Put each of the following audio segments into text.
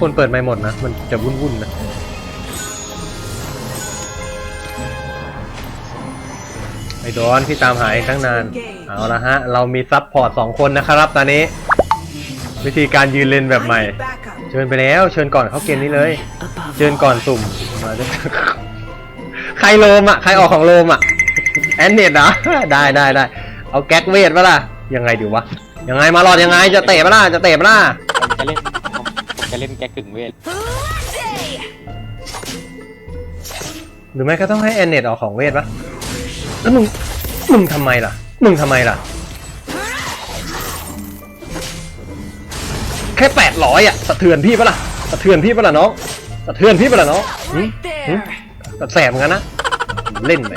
คนเปิดไม่หมดนะ มันจะวุ่นๆนะไอ้โดนพี่ตามหาเองตั้งนาน เอาละฮะ เรามีซับพอร์ตสองคนนะครับตอนนี้ วิธีการยืนเลนแบบใหม่ เชิญไปแล้ว เชิญก่อนเข้าเกมนี้เลย เชิญก่อนสุ่มมาด้วยใครโลมอะ ใครออกของโลมอะ แอนเน็ตเหรอได้ได้ได้เอาแก๊กเวทปะล่ะ ยังไงดีวะ ยังไงมาหลอดยังไง จะเตะปะล่ะ จะเตะปะล่ะจะเล่น จะเล่นแกกึ่งเวท หรือไม่ก็ต้องให้แอนเน็ตออกของเวทปะแล้วมึง มึงทำไมล่ะ มึงทำไมล่ะ แค่แปดร้อยอะ สะเทือนพี่ปะล่ะ สะเทือนพี่ปะล่ะน้อง สะเทือนพี่ปะล่ะน้องหึ right หึ there. แต่แสบเหมือนกันนะ เล่นไป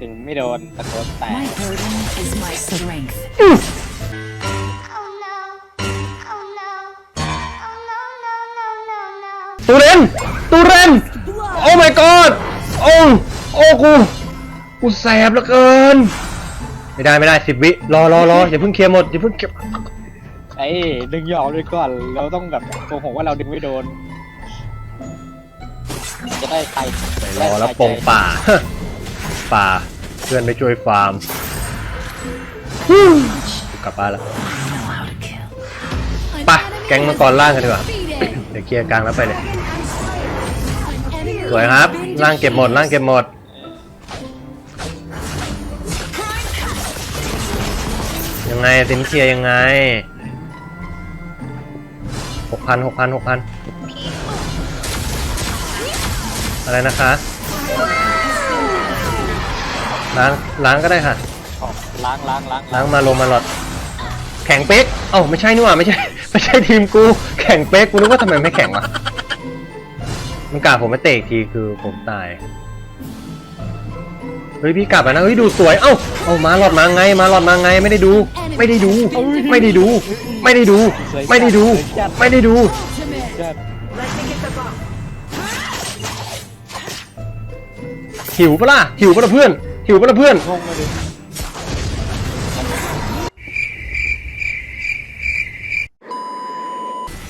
ถึงไม่โดนตะโกนแต My ก burden is my strength. ตูเรนตูเรนโอ้ my god โอ้โอ้กูกูแสบเหลือเกิน ไม่ได้ไม่ได้สิบวิรอรอรออย่าเพิ่งเคลียร์หมดอย่าเพิ่งเคลียร์ไอ้ดึงหยอกด้วยก่อน เราต้องแบบโกหกว่าเราดึงไม่โดน จะได้ใครรอแล้วปงป่า ป่าเพื่อนไปช่วยฟาร์มฮู้กลับบ้านแล้ว I know how to kill. ไปแก๊งมังกรล่างกันดีกว่าเดี๋ยวเคลียร์กลางแล้วไปเลย สวยครับ ล่างเก็บหมด ล่างเก็บหมด ยังไงสินเคลียร์ยังไงหกพันหกพันหกพันอะไรนะคะ ล้าง ล้างก็ได้ค่ะขอล้างล้างล้างล้างมาลงมาหลอด แข่งเป๊ก เอ้าไม่ใช่นี่หว่าไม่ใช่ ไม่ใช่ทีมกู แข่งเป๊ก กูนึกว่าทำไมไม่แข่งวะ มันกาผมไม่เตะอีกทีคือผมตาย เฮ้ยพี่กลับแล้วนะเฮ้ยดูสวย เอ้า เอามาหลอดมาไง มาหลอดมาไงไม่ได้ดู ไม่ได้ดู ไม่ได้ดู ไม่ได้ดู ไม่ได้ดู ไม่ได้ดู หิวปะล่ะ หิวปะล่ะเพื่อน หิวปะล่ะเพื่อน งงเลยดิ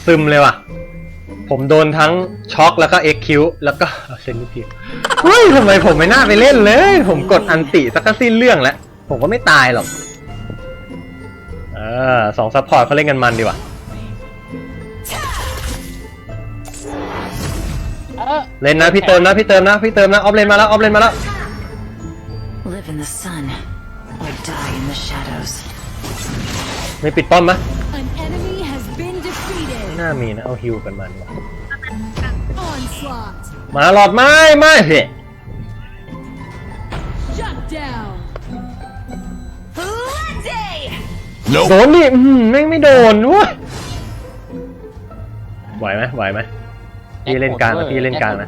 ซึมเลยว่ะ ผมโดนทั้งช็อกแล้วก็เอ็กคิวแล้วก็เซนซิทีฟเฮ้ยทำไมผมไม่น่าไปเล่นเลย ผมกดอันติสักก็สิ้นเรื่องแล้ว ผมก็ไม่ตายหรอกเออสองซัพพอร์ตเขาเล่นกันมันดีว่ะเออเล่นนะพี่เติมนะพี่เติมนะพี่เติมนะออฟเลนมาแล้วออฟเลนมาแล้ว Live in the sun or die in the shadows. ไม่ปิดป้อมมะ น่ามีนะ เอาฮิวกันมันว่ะ Onslaught. มาหลอดไม้ไม่เฮ้ย Shut down. โดนดิอืมแม่งไม่โดนวะไหวไหมไหวไหมพี่เล่นกลางนะพี่เล่นกลางนะ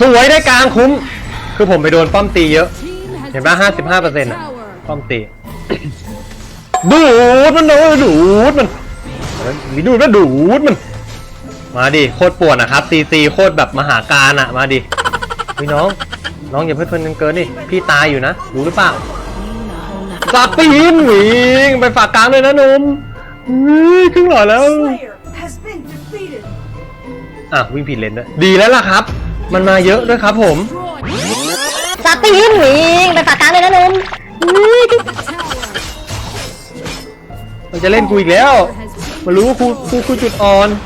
สวยได้กลางคุ้ม คือผมไปโดนป้อมตีเยอะ Team has เห็นป่ะห้าสิบห้าเปอร์เซ็นต์ tower. ป้อมตี ดูดมันเลยดูดมันเฮ้ยมีดูดมันดูดมัน มาดิโคตรป่วนอะครับซีซีโคตรแบบมหาการอะมาดิพี่น้อง น้องอย่าเพิ่งเพลินเกินดิพี่ตายอยู่นะ รู้หรือเปล่า You know ส nothing. ปีนวิ่งไปฝากกลางเลยนะหนุ่มเฮ้ยครึ่งหลอดแล้ว Slayer has been defeated. อะวิ่งผิดเลนด้วยดีแล้วล่ะครับ มันมาเยอะด้วยครับผม Destroyed สปีนวิ่งไปฝากกลางเลยนะลุง the tower. มันจะเล่นกูอีกแล้ว Has been มันรู้ว่ากูกูคือจุดอ่อน An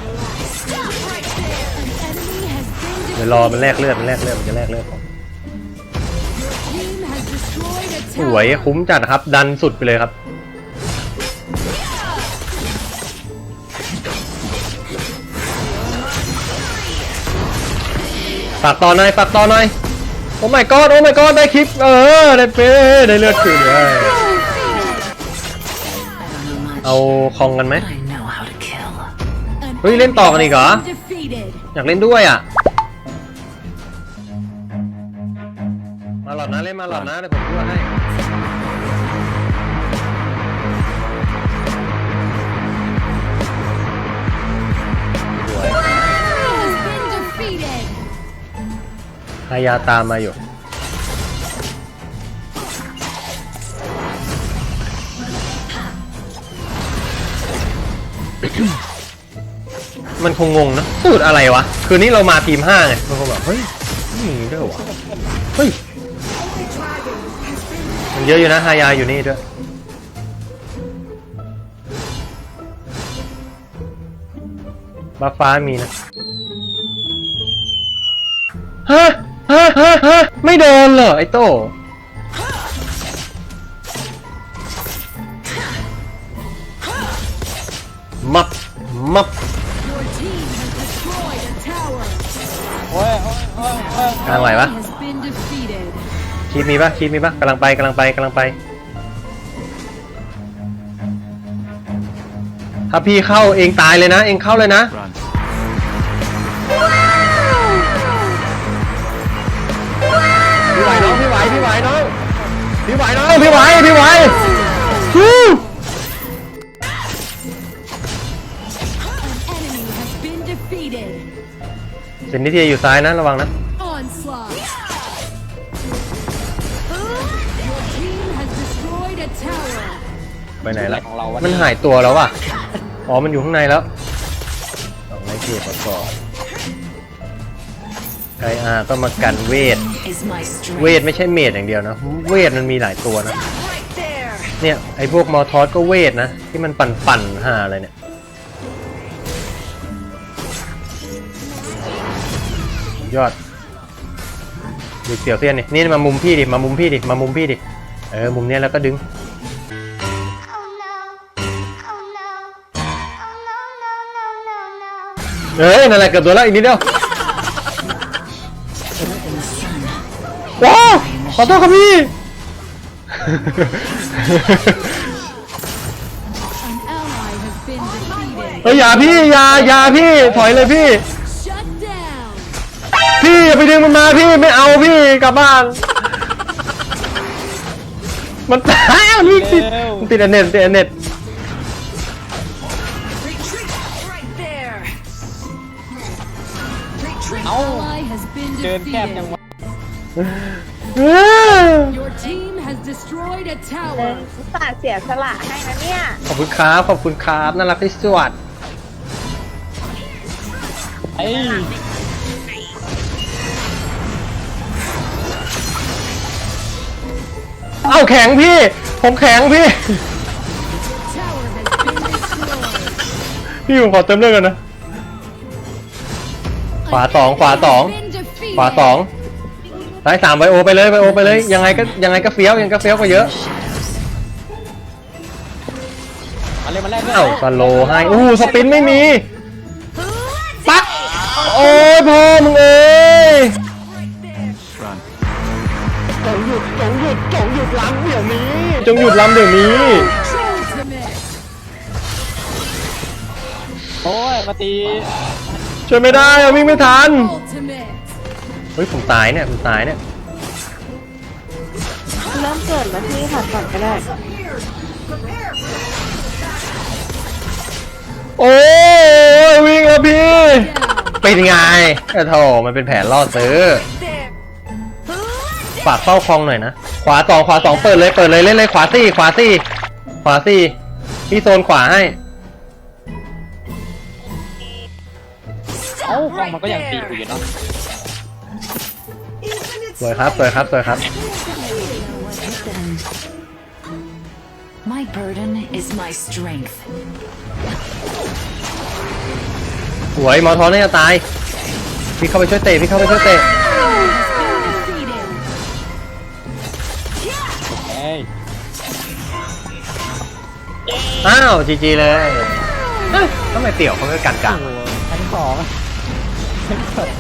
enemy has been เดี๋ยวรอมันแลกเลือดมันแลกเลือดมันจะแลกเลือดผม Team has destroyed a สวย tower. คุ้มจัดครับ ดันสุดไปเลยครับ ฝากต่อหน่อยฝากต่อหน่อยโอ้ my god โอ้ my god ได้คลิป เออ ได้เป้ได้เลือดคืนเลยเอาคองกันไหมเฮ้ย เล่นต่อกันอีกเหรอ อยากเล่นด้วยอะ มาหลอดนะ เล่นมาหลอดนะเดี๋ยวผม อายาตามมาอยู่ มันคงงงนะสูตรอะไรวะ คืนนี้เรามาทีมห้าไงมันคงแบบ เฮ้ยนี่ด้วยเหวะเฮ้ย มันเยอะอยู่นะฮายาอยู่นี่ด้วยบัฟฟ้ามีนะฮะ ฮะฮะฮะไม่โดนเหรอไอ้โต้มับมับ Your team has destroyed a tower. โอ้ยโอ้ยโอ้ยโอ้ยกลางไหวปะ Has been defeated. คีบมีปะคีบมีปะกำลังไปกำลังไปกำลังไป ถ้าพี่เข้าเองตายเลยนะ เองเข้าเลยนะ พี่ไหวน้องพี่ไหวพี่ไหวฮู้ An enemy has been defeated. สินนิเทียอยู่ซ้ายนะระวังนะ Onslaught. Your team has destroyed a tower. ไปไหนละของเราวันมันนี้หายตัวแล้วว่ะอ๋อมันอยู่ข้างในแล้วเอาไล่เทียประกอบไกอาก็มากันเวท Is my เว strength. ทไม่ใช่เมดอย่างเดียวนะ เวทมันมีหลายตัวนะ Right there. เนี่ยไอ้พวกมอทอสก็เวทนะ ที่มันปั่นปั่นๆหาอะไรเนี่ย ยอดดูเสี่ยวเซียนนี่นี่มามุมพี่ดิมามุมพี่ดิมามุมพี่ดิเออมุมเนี้ยแล้วก็ดึง Oh no. Oh no. Oh no, no, no, no, no. เอ้ยนั่นแหละเกือบตัวแล้วอีกนิดเดียว ว้าวขอโทษครับพี่ An ally has been defeated. เฮ้ยอย่าพี่อย่าอย่าพี่ถอยเลยพี่ Shut down. พี่อย่าไปดึงมันมาพี่ไม่เอาพี่กลับบ้าน มันตายอะนี่ติดมันติดอันเน็ตติดอันเน็ต Retreat. Right there. เอ้า Ally has been เดินแคบจัง defeated. วะ Your team has destroyed a tower. ฝากเสียสละให้นะเนี่ย ขอบคุณครับ ขอบคุณครับ น่ารักที่สุดไอ้เอ้าแข็งพี่ ผมแข็งพี่ Tower has been destroyed. พี่ผมขอเติมเลือดกันนะ ขวาสองขวาสอง Been defeated. ขวาสอง ซ้ายสามไบโอไปเลยไบโอไปเลยยังไงก็ยังไงก็เฟี้ยวยังไงก็เฟี้ยวกว่าเยอะมาเลยมาแรกเอ้าสโลว์ให้อู้สปินไม่มีปักโอ้ยพ่อมึงเอ้ยจงหยุดจงหยุดจงหยุดล้ำเดี๋ยวนี้ จงหยุดล้ำเดี๋ยวนี้ Ultimate. โอ้ยมาตีช่วยไม่ได้อะวิ่งไม่ทัน Ultimate. เฮ้ยผมตายเนี่ยผมตายเนี่ยเริ่มเกิดมาที่ถัดก่อนก็ได้ โอ้ยวิ่งแล้วพี่เป็นไงกระโถมันเป็นแผนล่อซื้อฝากเฝ้าคลองหน่อยนะ ขวาสองขวาสองเปิดเลยเปิดเลยเล่นเลยขวาสี่ขวาสี่ขวาสี่พี่โซนขวาให้เอ้ากล้องมันก็ยังตีกูอยู่เนาะส วยครับสวยครับสวยครับ What hit them? My burden is my strength. สวยหมอทอนน่าจะตาย พี่เข้าไปช่วยเตะพี่เข้าไปช่วยเตะ Defeated. เอ้ยอ้าวจีจีเลยเอ้ยทำไมเตี่ยวเขาไม่กันกลางโอ้ชั้นสอง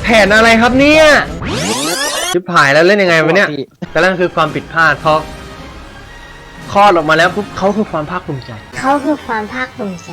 แผนอะไรครับเนี่ย ชิบหายแล้วเล่นยังไงวะเนี่ยแต่นั่นคือความผิดพลาดเพราะคลอดออกมาแล้วปุ๊บเขาคือความภาคภูมิใจ เขาคือความภาคภูมิใจ